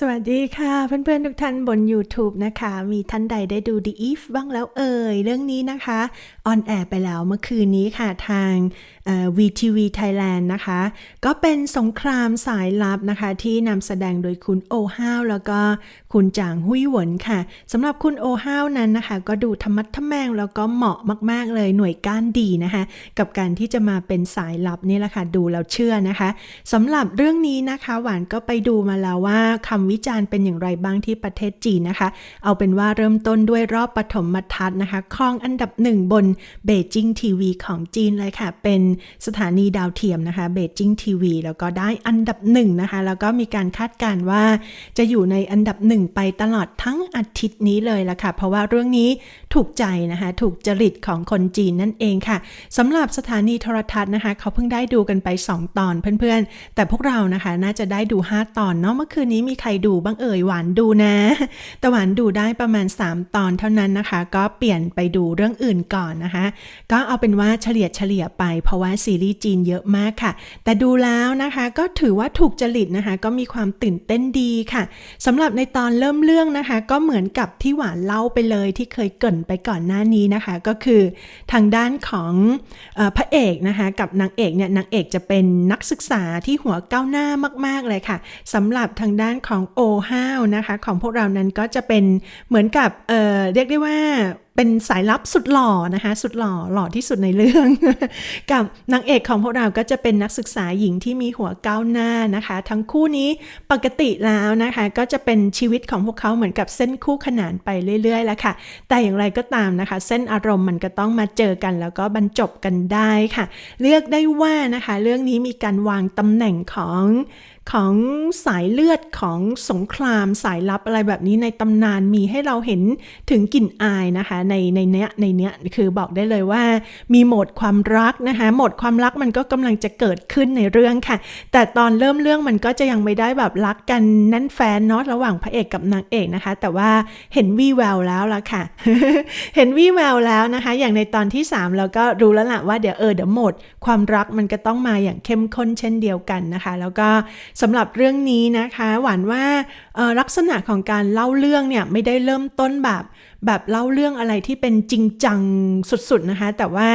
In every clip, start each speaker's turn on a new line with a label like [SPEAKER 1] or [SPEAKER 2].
[SPEAKER 1] สวัสดีค่ะ เพื่อนๆ ทุกท่านบน YouTube นะคะ มีท่านใดได้ดู The If บ้างแล้วเอ่ย เรื่องนี้นะคะออนแอร์ไปแล้วเมื่อคืนนี้ค่ะทาง VTV Thailand นะคะ ก็เป็นสงครามสายลับนะคะ ที่นำแสดงโดยคุณโอฮาวแล้วก็คุณจางหุยหวนค่ะสำหรับคุณโอฮาวนั้นนะคะ ก็ดูธรรมัดทแมงแล้วก็เหมาะมาก ๆ เลยหน่วยก้านดีนะคะ กับการที่จะมาเป็นสายลับนี่แหละค่ะดูแล้วเชื่อนะคะสำหรับเรื่องนี้นะคะ หวานก็ไปดูมาแล้วว่าคำวิจารณ์เป็นอย่างไรบ้างที่ประเทศจีนนะคะ เอาเป็นว่าเริ่มต้นด้วยรอบปฐมทัศน์นะคะครองอันดับหนึ่งบนเบจิงทีวีของจีนเลยค่ะ เป็นสถานีดาวเทียมนะคะเบจิงทีวีแล้วก็ได้อันดับหนึ่งนะคะ แล้วก็มีการคาดการณ์ว่า จะอยู่ในอันดับหนึ่งไปตลอดทั้งอาทิตย์นี้เลยละค่ะ เพราะว่าเรื่องนี้ถูกใจนะคะ ถูกจริตของคนจีนนั่นเองค่ะสำหรับสถานีโทรทัศน์นะคะ เขาเพิ่งได้ดูกันไป 2 ตอนเพื่อนๆ แต่พวกเรานะคะ น่าจะได้ดู 5 ตอนเนาะเมื่อคืนนี้มีใครดูบ้างเอ่ยหวานดูนะ แต่หวานดูได้ประมาณ 3 ตอนเท่านั้นนะคะ ก็เปลี่ยนไปดูเรื่องอื่นก่อนนะคะ ก็เอาเป็นว่าเฉลี่ยเฉลี่ยไป เพราะว่าซีรีส์จีนเยอะมากค่ะ แต่ดูแล้วนะคะก็ถือว่าถูกจริตนะคะ ก็มีความตื่นเต้นดีค่ะสำหรับในตอนเริ่มเรื่องนะคะ ก็เหมือนกับที่หวานเล่าไปเลยที่เคยเกินไปก่อนหน้านี้นะคะ ก็คือทางด้านของออพระเอกนะคะกับนางเอกเนี่ยนางเอกจะเป็นนักศึกษาที่หัวก้าวหน้ามาก ๆเลยค่ะสำหรับทางด้านของโอฮาวนะคะ ของพวกเรานั้นก็จะเป็นเหมือนกับเอ่อเรียกได้ว่าเป็นสายลับสุดหล่อนะคะ สุดหล่อหล่อที่สุดในเรื่อง กับนางเอกของพวกเราก็จะเป็นนักศึกษาหญิงที่มีหัวก้าวหน้านะคะ ทั้งคู่นี้ปกติแล้วนะคะ ก็จะเป็นชีวิตของพวกเขาเหมือนกับเส้นคู่ขนานไปเรื่อยๆแล้วค่ะ แต่อย่างไรก็ตามนะคะ เส้นอารมณ์มันก็ต้องมาเจอกัน แล้วก็บรรจบกันได้ค่ะ เลือกได้ว่านะคะ เรื่องนี้มีการวางตำแหน่งของ ของสายเลือดของสงครามสายลับอะไรแบบนี้ในตำนานมีให้เราเห็นถึงกลิ่นอายนะคะในในเนี้ยในเนี้ยคือบอกได้เลยว่า มีโหมดความรักนะคะโหมดความรักมันก็กำลังจะเกิดขึ้นในเรื่องค่ะ แต่ตอนเริ่มเรื่องมันก็จะยังไม่ได้แบบรักกันแน่นแฟนเนาะระหว่างพระเอกกับนางเอกนะคะ แต่ว่าเห็นวี่แววแล้วละค่ะ เห็นวี่แววแล้วนะคะ อย่างในตอนที่ 3 เราก็รู้แล้วล่ะว่าเดี๋ยวเออเดี๋ยวโหมด ความรักมันก็ต้องมาอย่างเข้มข้นเช่นเดียวกันนะคะ แล้วก็สำหรับเรื่องนี้นะคะ หวานว่า ลักษณะของการเล่าเรื่องเนี่ยไม่ได้เริ่มต้นแบบแบบเล่าเรื่องอะไรที่เป็นจริงจังสุดๆนะคะ แต่ว่า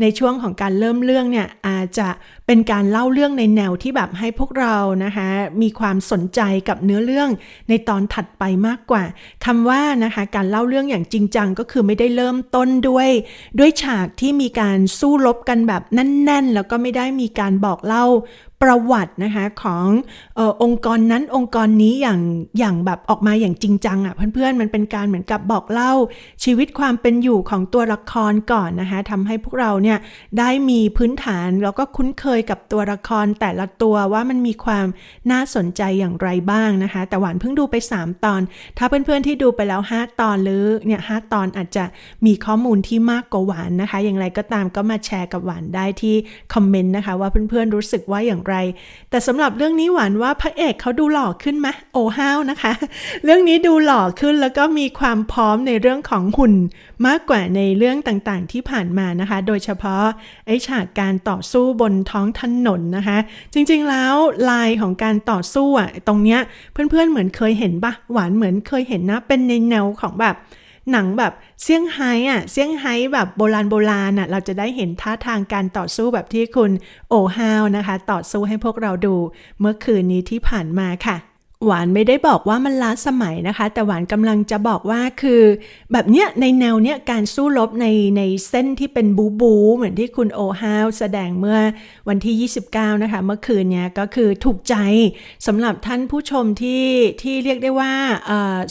[SPEAKER 1] ในช่วงของการเริ่มเรื่องเนี่ยอาจจะเป็นการเล่าเรื่องในแนวที่แบบให้พวกเรานะคะ มีความสนใจกับเนื้อเรื่องในตอนถัดไปมากกว่าคำว่านะคะการเล่าเรื่องอย่างจริงจังก็คือไม่ได้เริ่มต้นด้วย ด้วยฉากที่มีการสู้รบกันแบบแน่น ๆ แล้วก็ไม่ได้มีการบอกเล่าประวัตินะคะของออองค์กรนั้นองค์กรนี้อย่างอย่างแบบออกมาอย่างจริงจังอะ่ะเพื่อนๆมันเป็นการเหมือนกับบอกเล่า ชีวิตความเป็นอยู่ของตัวละครก่อนนะคะทำให้พวกเราเนี่ยได้มีพื้นฐานแล้วก็คุ้นเคยกับตัวละครแต่ละตัวว่ามันมีความน่าสนใจอย่างไรบ้างนะคะ แต่หวานเพิ่งดูไป 3 ตอน ถ้าเพื่อนๆที่ดูไปแล้ว 5 ตอนหรือเนี่ยหตอนอาจจะมีข้อมูลที่มากกว่าหวานนะคะ อย่างไรก็ตามก็มาแชร์กับหวานได้ที่คอมเมนต์นะคะ ว่าเพื่อนๆรู้สึกว่าอย่างไร แต่สำหรับเรื่องนี้หวานว่าพระเอกเขาดูหล่อขึ้นไหมโอฮาวนะคะ เรื่องนี้ดูหล่อขึ้นแล้วก็มีความพร้อมในเรื่องของหุ่นมากกว่าในเรื่องต่างๆที่ผ่านมานะคะ โดยเฉพาะไอฉากการต่อสู้บนท้องถนนนะคะ จริงๆแล้วลายของการต่อสู้อะตรงเนี้ยเพื่อนๆเหมือนเคยเห็นปะหวานเหมือนเคยเห็นนะเป็นในแนวของแบบหนังแบบเซี่ยงไฮ้อะเซี่ยงไฮ้แบบโบราณโบราณอะเราจะได้เห็นท่าทางการต่อสู้แบบที่คุณโอฮาวนะคะ ต่อสู้ให้พวกเราดูเมื่อคืนนี้ที่ผ่านมาค่ะ หวานไม่ได้บอกว่ามันล้าสมัยนะคะ แต่หวานกำลังจะบอกว่าคือ แบบเนี้ยในแนวเนี้ยการสู้รบในในเส้นที่เป็นบูบู เหมือนที่คุณโอฮาวแสดงเมื่อวันที่ 29 นะคะ เมื่อคืนเนี้ยก็คือถูกใจสำหรับท่านผู้ชมที่ที่เรียกได้ว่า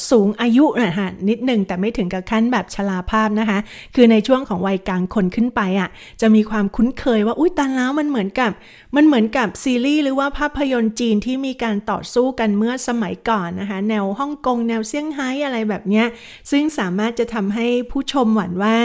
[SPEAKER 1] สูงอายุนะฮะนิดหนึ่งแต่ไม่ถึงกับขั้นแบบชราภาพนะคะ คือในช่วงของวัยกลางคนขึ้นไปอะ่ะจะมีความคุ้นเคยว่าอุ้ยตาแล้วมันเหมือนกับมันเหมือนกับซีรีส์หรือว่าภาพยนตร์จีนที่มีการต่อสู้กันเมื่อสมัยก่อนนะคะ แนวฮ่องกงแนวเซี่ยงไฮ้อะไรแบบเนี้ยซึ่งสามารถจะทำให้ผู้ชมหวั่นว่า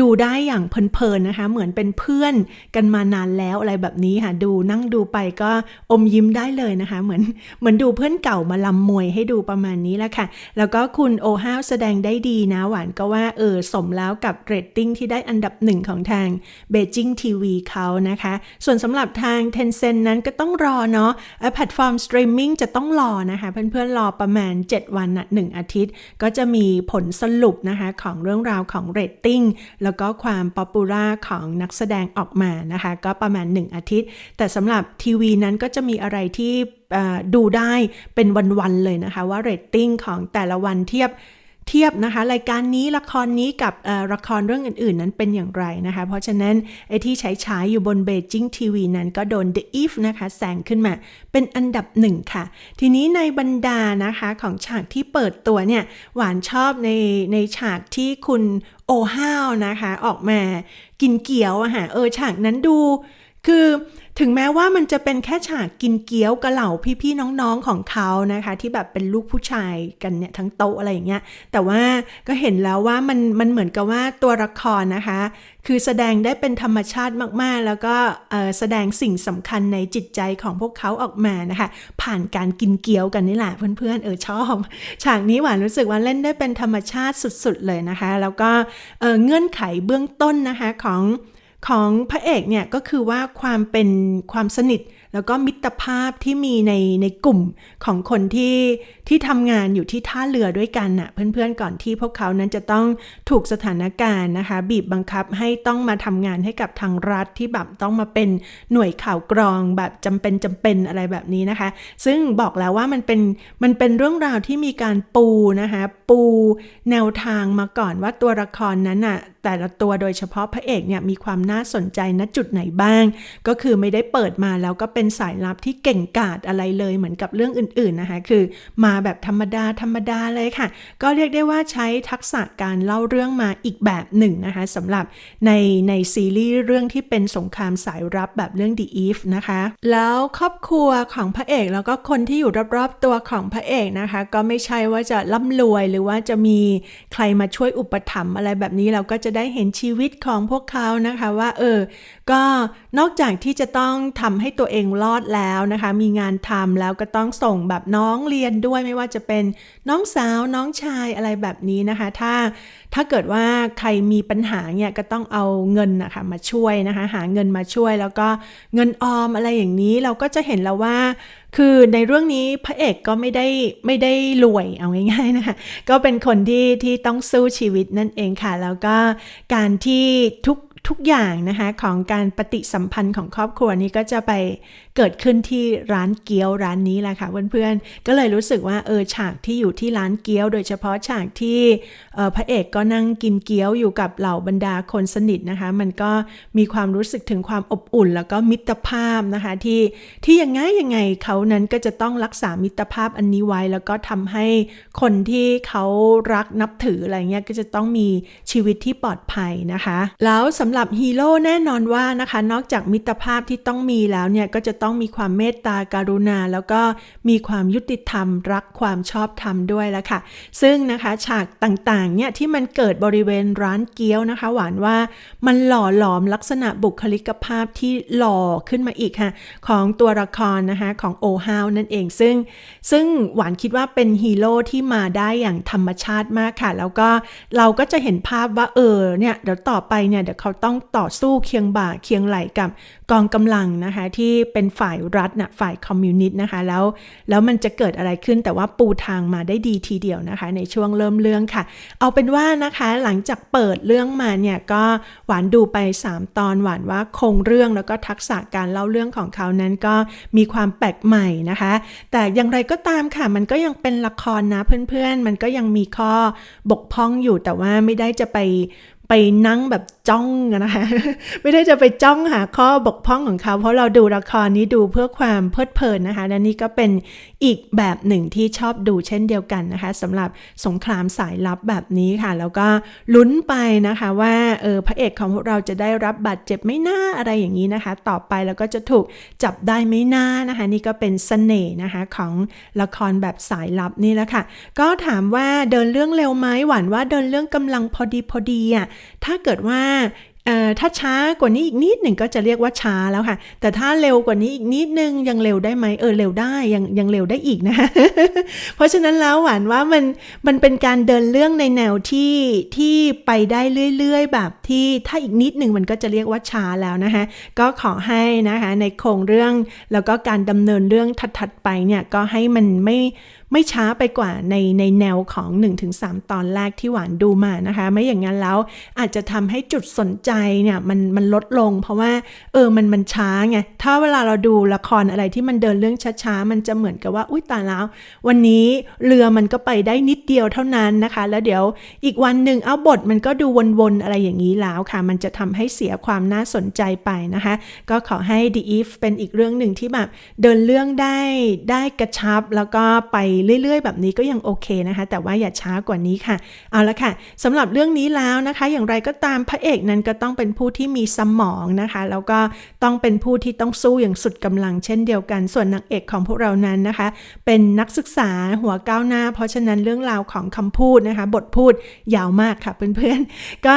[SPEAKER 1] ดูได้อย่างเพลินๆนะคะ เหมือนเป็นเพื่อนกันมานานแล้วอะไรแบบนี้ค่ะดูนั่งดูไปก็อมยิ้มได้เลยนะคะ เหมือนเหมือนดูเพื่อนเก่ามาลำมวยให้ดูประมาณนี้แหละค่ะ แล้วก็คุณโอฮาวแสดงได้ดีนะหวานก็ว่าเออสมแล้วกับเรตติ้งที่ได้อันดับหนึ่งของทางเบจิงทีวีเขานะคะ ส่วนสำหรับทาง Tencent นั้นก็ต้องรอเนาะแพลตฟอร์มสตรีมมิ่งจะต้องรอนะนะคะเพื่อนๆรอประมาณ 7 วันนะหนึ่งอาทิตย์ ก็จะมีผลสรุปนะคะของเรื่องราวของเรตติ้งแล้วก็ความป๊อปปูล่าของนักแสดงออกมานะคะ ก็ประมาณ 1 อาทิตย์ แต่สำหรับทีวีนั้นก็จะมีอะไรที่ดูได้เป็นวันๆเลยนะคะว่าเรตติ้งของแต่ละวันเทียบ เทียบนะคะรายการนี้ละครนี้กับละครเรื่องอื่น ๆ นั้นเป็นอย่างไรนะคะ เพราะฉะนั้นไอ้ที่ใช้ฉายอยู่บนเบจิงทีวีนั้นก็โดน The If นะคะแซงขึ้นมาเป็นอันดับหนึ่งค่ะ ทีนี้ในบรรดานะคะของฉากที่เปิดตัวเนี่ยหวานชอบในในฉากที่คุณโอฮาวนะคะออกมากินเกี๊ยวอะค่ะเออฉากนั้นดูคือ ถึงแม้ว่ามันจะเป็นแค่ฉากกินเกี๊ยวกับเหล่าพี่ๆน้องๆของเขานะคะ ที่แบบเป็นลูกผู้ชายกันเนี่ยทั้งโต๊ะอะไรอย่างเงี้ยแต่ว่าก็เห็นแล้วว่ามันมันเหมือนกับว่าตัวละครนะคะ คือแสดงได้เป็นธรรมชาติมากๆ แล้วก็แสดงสิ่งสำคัญในจิตใจของพวกเขาออกมานะคะ ผ่านการกินเกี๊ยวกันนี่แหละเพื่อนๆเออชอบฉากนี้หวานรู้สึกว่าเล่นได้เป็นธรรมชาติสุดๆเลยนะคะ แล้วก็เเงื่อนไขเบื้องต้นนะคะของ ของพระเอกเนี่ยก็คือว่าความเป็นความสนิท แล้วก็มิตรภาพที่มีในในกลุ่มของคนที่ที่ทำงานอยู่ที่ท่าเรือด้วยกันน่ะเพื่อนๆก่อนที่พวกเขานั้นจะต้องถูกสถานการณ์นะคะ บีบบังคับให้ต้องมาทำงานให้กับทางรัฐที่แบบต้องมาเป็นหน่วยข่าวกรองแบบจำเป็นจำเป็นอะไรแบบนี้นะคะ ซึ่งบอกแล้วว่ามันเป็นมันเป็นเรื่องราวที่มีการปูนะคะ ปูแนวทางมาก่อนว่าตัวละครนั้นน่ะแต่ละตัวโดยเฉพาะพระเอกเนี่ยมีความน่าสนใจณจุดไหนบ้าง ก็คือไม่ได้เปิดมาแล้วก็เป็นสายลับที่เก่งกาจอะไรเลยเหมือนกับเรื่องอื่นๆนะคะ คือมาแบบธรรมดาธรรมดาเลยค่ะ ก็เรียกได้ว่าใช้ทักษะการเล่าเรื่องมาอีกแบบหนึ่งนะคะสำหรับในในซีรีส์เรื่องที่เป็นสงครามสายลับแบบเรื่อง The Eve นะคะ แล้วครอบครัวของพระเอกแล้วก็คนที่อยู่รอบๆตัวของพระเอกนะคะ ก็ไม่ใช่ว่าจะร่ำรวยหรือว่าจะมีใครมาช่วยอุปถัมภ์อะไรแบบนี้เราก็จะได้เห็นชีวิตของพวกเขานะคะว่าเออ ก็นอกจากที่จะต้องทำให้ตัวเองรอดแล้วนะคะ มีงานทำแล้วก็ต้องส่งแบบน้องเรียนด้วยไม่ว่าจะเป็นน้องสาวน้องชายอะไรแบบนี้นะคะ ถ้าถ้าเกิดว่าใครมีปัญหาเนี่ยก็ต้องเอาเงินนะคะมาช่วยนะคะ หาเงินมาช่วยแล้วก็เงินออมอะไรอย่างนี้เราก็จะเห็นแล้วว่า คือในเรื่องนี้พระเอกก็ไม่ได้ไม่ได้รวยเอาง่ายๆนะคะก็เป็นคนที่ที่ต้องสู้ชีวิตนั่นเองค่ะ แล้วก็การที่ทุก ทุกอย่างนะคะของการปฏิสัมพันธ์ของครอบครัวนี้ก็จะไปเกิดขึ้นที่ร้านเกี๊ยวร้านนี้แหละค่ะเพื่อนๆ ก็เลยรู้สึกว่าเออฉากที่อยู่ที่ร้านเกี๊ยว โดยเฉพาะฉากที่เออพระเอกก็นั่งกินเกี๊ยวอยู่กับเหล่าบรรดาคนสนิทนะคะ มันก็มีความรู้สึกถึงความอบอุ่น แล้วก็มิตรภาพนะคะที่ที่ยังไงยังไงเขานั้นก็จะต้องรักษามิตรภาพอันนี้ไว้ แล้วก็ทำให้คนที่เขารักนับถืออะไรเงี้ยก็จะต้องมีชีวิตที่ปลอดภัยนะคะ แล้วสำหรับฮีโร่แน่นอนว่านะคะ นอกจากมิตรภาพที่ต้องมีแล้วเนี่ย ก็จะต้องมีความเมตตาการุณา แล้วก็มีความยุติธรรม รักความชอบธรรมด้วยล้วค่ะ ซึ่งนะคะฉากต่างๆเนี่ยที่มันเกิดบริเวณร้านเกี๊ยวนะคะ หวานว่ามันหล่อหลอมลักษณะบุคลิกภาพที่หล่อขึ้นมาอีกค่ะ ของตัวละครนะคะของโอฮาวนั่นเองซึ่ง ซึ่งหวานคิดว่าเป็นฮีโร่ที่มาได้อย่างธรรมชาติมากค่ะ แล้วก็เราก็จะเห็นภาพว่าเออเนี่ยเดี๋ยวต่อไปเนี่ยเดี๋ยวเขาต้องต่อสู้เคียงบ่าเคียงไหลกับกองกำลังนะคะที่เป็นฝ่ายรัฐนะฝ่ายคอมมิวนิสต์นะคะแล้วแล้วมันจะเกิดอะไรขึ้นแต่ว่าปูทางมาได้ดีทีเดียวนะคะ ในช่วงเริ่มเรื่องค่ะ เอาเป็นว่านะคะหลังจากเปิดเรื่องมาเนี่ยก็หวานดูไป 3 ตอนหวานว่าคงเรื่องแล้วก็ทักษะการเล่าเรื่องของเขานั้นก็มีความแปลกใหม่นะคะ แต่อย่างไรก็ตามค่ะ มันก็ยังเป็นละครนะเพื่อนๆ มันก็ยังมีข้อบกพร่องอยู่แต่ว่าไม่ได้จะไป ไปนั่งแบบจ้องนะคะ ไม่ได้จะไปจ้องหาข้อบกพร่องของเขา เพราะเราดูละครนี้ดูเพื่อความเพลิดเพลินนะคะ และนี่ก็เป็นอีกแบบหนึ่งที่ชอบดูเช่นเดียวกันนะคะสำหรับสงครามสายลับแบบนี้ค่ะ แล้วก็ลุ้นไปนะคะว่าเออพระเอกของพวกเราจะได้รับบาดเจ็บไม่น่าอะไรอย่างนี้นะคะ ต่อไปแล้วก็จะถูกจับได้ไม่น่านะคะ นี่ก็เป็นเสน่ห์นะคะของละครแบบสายลับนี่แหละค่ะก็ถามว่าเดินเรื่องเร็วไหมหวานว่าเดินเรื่องกำลังพอดีพอดีอะถ้าเกิดว่าถ้าช้ากว่านี้อีกนิดหนึ่งก็จะเรียกว่าช้าแล้วค่ะ แต่ถ้าเร็วกว่านี้อีกนิดนึงยังเร็วได้ไหมเออเร็วได้ยังยังเร็วได้อีกนะเพราะฉะนั้นแล้วหวานว่ามันมันเป็นการเดินเรื่องในแนวที่ที่ไปได้เรื่อย ๆ แบบที่ถ้าอีกนิดหนึ่งมันก็จะเรียกว่าช้าแล้วนะคะก็ขอให้นะคะในโครงเรื่องแล้วก็การดำเนินเรื่องถัดๆไปเนี่ยก็ให้มันไม่ ไม่ช้าไปกว่าในในแนวของ 1-3 ตอนแรกที่หวานดูมานะคะ ไม่อย่างนั้นแล้วอาจจะทำให้จุดสนใจเนี่ยมันมันลดลง เพราะว่าเออมันมันช้าไงถ้าเวลาเราดูละครอะไรที่มันเดินเรื่องช้าๆ มันจะเหมือนกับว่าอุ้ยตายแล้ว วันนี้เรือมันก็ไปได้นิดเดียวเท่านั้นนะคะ แล้วเดี๋ยวอีกวันหนึ่งเอาบทมันก็ดูวนๆอะไรอย่างนี้แล้วค่ะ มันจะทำให้เสียความน่าสนใจไปนะคะ ก็ขอให้ The If เป็นอีกเรื่องหนึ่งที่แบบเดินเรื่องได้ได้กระชับแล้วก็ไปเรื่อย ๆ แบบนี้ก็ยังโอเคนะคะ แต่ว่าอย่าช้ากว่านี้ค่ะ เอาละค่ะสำหรับเรื่องนี้แล้วนะคะ อย่างไรก็ตามพระเอกนั้นก็ต้องเป็นผู้ที่มีสมองนะคะ แล้วก็ต้องเป็นผู้ที่ต้องสู้อย่างสุดกำลังเช่นเดียวกัน ส่วนนางเอกของพวกเรานั้นนะคะ เป็นนักศึกษาหัวก้าวหน้า เพราะฉะนั้นเรื่องราวของคำพูดนะคะ บทพูดยาวมากค่ะเพื่อนๆ ก็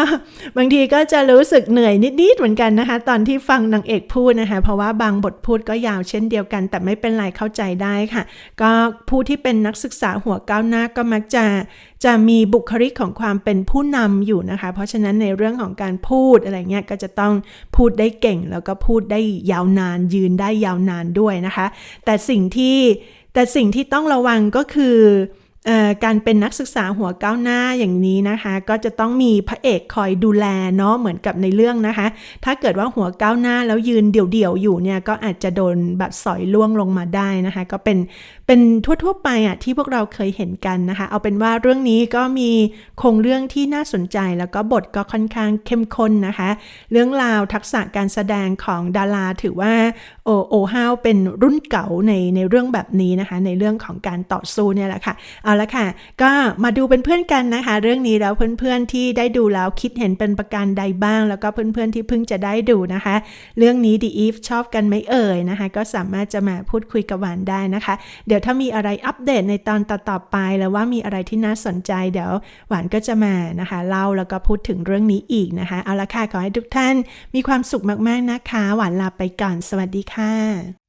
[SPEAKER 1] บางทีก็จะรู้สึกเหนื่อยนิดๆเหมือนกันนะคะ ตอนที่ฟังนางเอกพูดนะคะ เพราะว่าบางบทพูดก็ยาวเช่นเดียวกัน แต่ไม่เป็นไรเข้าใจได้ค่ะ ก็ผู้ที่เป็นนักศึกษาหัวก้าวหน้าก็มักจะจะมีบุคลิกของความเป็นผู้นำอยู่นะคะ เพราะฉะนั้นในเรื่องของการพูดอะไรเงี้ยก็จะต้องพูดได้เก่ง แล้วก็พูดได้ยาวนานยืนได้ยาวนานด้วยนะคะ แต่สิ่งที่แต่สิ่งที่ต้องระวังก็คือ การเป็นนักศึกษาหัวก้าวหน้าอย่างนี้นะคะ ก็จะต้องมีพระเอกคอยดูแลเนาะเหมือนกับในเรื่องนะคะ ถ้าเกิดว่าหัวก้าวหน้าแล้วยืนเดี่ยวๆอยู่เนี่ยก็อาจจะโดนแบบสอยล่วงลงมาได้นะคะ ก็เป็นเป็นทั่วๆไปอะที่พวกเราเคยเห็นกันนะคะ เอาเป็นว่าเรื่องนี้ก็มีโครงเรื่องที่น่าสนใจ แล้วก็บทก็ค่อนข้างเข้มข้นนะคะ เรื่องราวทักษะการแสดงของดาราถือว่าโอโอฮาวเป็นรุ่นเก่าในในเรื่องแบบนี้นะคะ ในเรื่องของการต่อสู้เนี่ยแหละค่ะเอาละค่ะ ก็มาดูเป็นเพื่อนกันนะคะ เรื่องนี้แล้วเพื่อนๆที่ได้ดูแล้วคิดเห็นเป็นประการใดบ้าง แล้วก็เพื่อนๆที่เพิ่งจะได้ดูนะคะ เรื่องนี้ The Eve ชอบกันไหมเอ่ยนะคะ ก็สามารถจะมาพูดคุยกับหวานได้นะคะ เดี๋ยวถ้ามีอะไรอัปเดตในตอนต่อๆไปแล้วว่ามีอะไรที่น่าสนใจเดี๋ยวหวานก็จะมานะคะเล่าแล้วก็พูดถึงเรื่องนี้อีกนะคะ เอาละค่ะขอให้ทุกท่านมีความสุขมากๆนะคะ หวานลาไปก่อนสวัสดีค่ะ